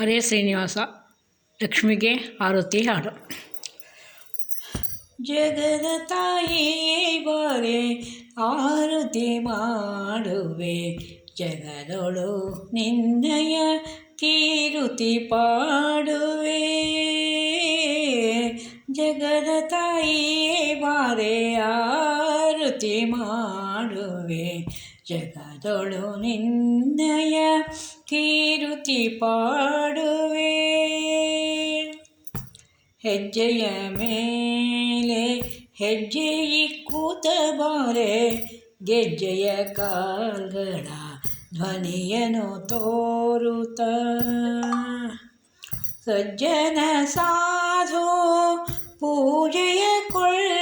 ಹರೇ ಶ್ರೀನಿವಾಸ, ಲಕ್ಷ್ಮಿಗೆ ಆರತಿ ಹಾಡು. ಜಗದ ತಾಯಿ ಬಾರೆ ಆರತಿ ಮಾಡುವೆ. ಜಗದೊಳು ನಿನ್ನಯ ಕೀರುತಿ ಪಾಡುವೆ. ಜಗದ ತಾಯಿಯೇ ಬಾರೆ ಆರತಿ ಮಾಡುವೆ ಜಗದೊಳು ನಿನ್ನಯ ಕೀರುತಿ ಪಾಡುವೆ. ಹೆಜ್ಜೆಯ ಮೇಲೆ ಹೆಜ್ಜೆ ಕೂತ ಬಾರೆ, ಗೆಜ್ಜೆಯ ಕಾಲ್ಗಳ ಧ್ವನಿಯನು ತೋರುತ್ತ. ಸಜ್ಜನ ಸಾಧು ಪೂಜೆಯ ಕೊಳ್ಳುತ್ತ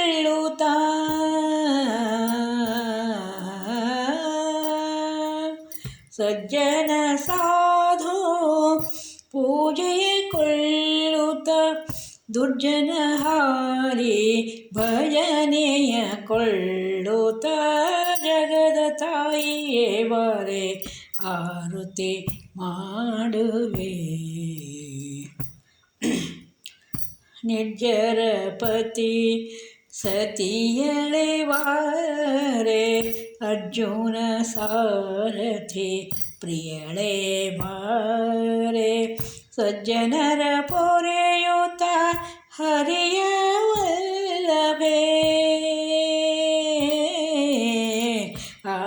ಸಜ್ಜನ ಸಾಧು ಪೂಜೆಯ ಕೊಳ್ಳುತ್ತ ದುರ್ಜನ ಹಾರಿ ಭಜನೆಯ ಕೊಳ್ಳುತ್ತ ಜಗದ ತಾಯಿಯೇ ಬಾರೆ ಆರುತಿ ಮಾಡುವೆ ನಿರ್ಜರಪತಿ ಸತಿಯಳೆವಾರೆ ಅರ್ಜುನ ಸಾರಥಿ ಪ್ರಿಯಳೆ ಬಾರೆ ಸಜ್ಜನರ ಪೊರೆಯುತ್ತ ಹರಿಯ ವಲ್ಲಭೆ ಆ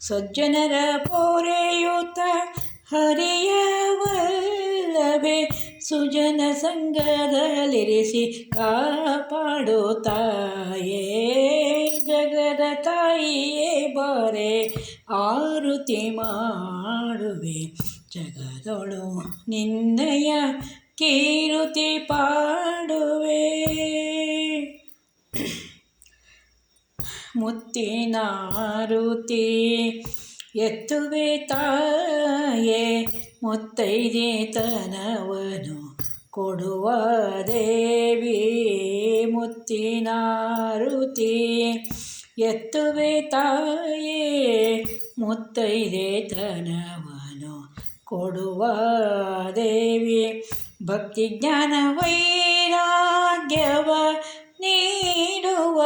ಸಜ್ಜನರ ಪೊರೆಯುತ್ತ ಹರಿಯ ವಲ್ಲಭೆ ಸುಜನ ಸಂಗದಲ್ಲಿರಿಸಿ ಕಾಪಾಡುತ್ತಾಯೇ ಜಗದ ತಾಯಿಯೇ ಬಾರೆ, ಆರುತಿ ಮಾಡುವೆ. ಜಗದೊಳು ನಿನ್ನಯ ಕೀರುತಿ ಪಾಡುವೆ. ಮುತ್ತಿನಾರುತಿ ಎತ್ತುವೆ ತಾಯೇ ಮುತ್ತೈದೆ ತನವನು ಕೊಡುವ ದೇವಿ ಮುತ್ತಿನಾರುತಿ. ಎತ್ತುವೆ ತಾಯೇ, ಮುತ್ತೈದೆ ತನವನು ಕೊಡುವ ದೇವಿ. ಭಕ್ತಿ ಜ್ಞಾನ ವೈರಾಗ್ಯವ ನೀಡುವ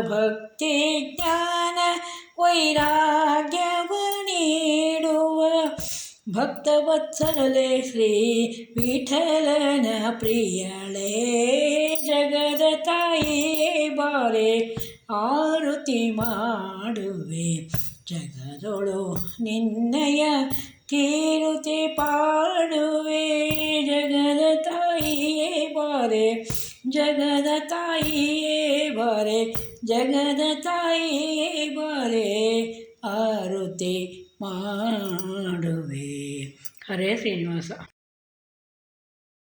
ಭಕ್ತಿ ಜ್ಞಾನ ವೈರಾಗ್ಯವ ಭಕ್ತವತ್ಸಲೆ ಶ್ರೀ ವಿಠಲನ ಪ್ರಿಯಳೇ ಜಗದ ತಾಯಿಯೇ ಬಾರೆ ಆರುತಿ ಮಾಡುವೆ ಜಗದೊಳು ನಿನ್ನಯ ಕೀರುತಿ ಪಾಡುವೆ ಜಗದ ತಾಯಿಯೇ ಬಾರೆ ಜಗದ ತಾಯಿಯೇ ಬಾರೆ ಜಗದ ತಾಯಿಯೇ ಬಾರೆ ಆರುತಿ ಮಾಡುವೆ. ಹರೇ ಶ್ರೀನಿವಾಸ.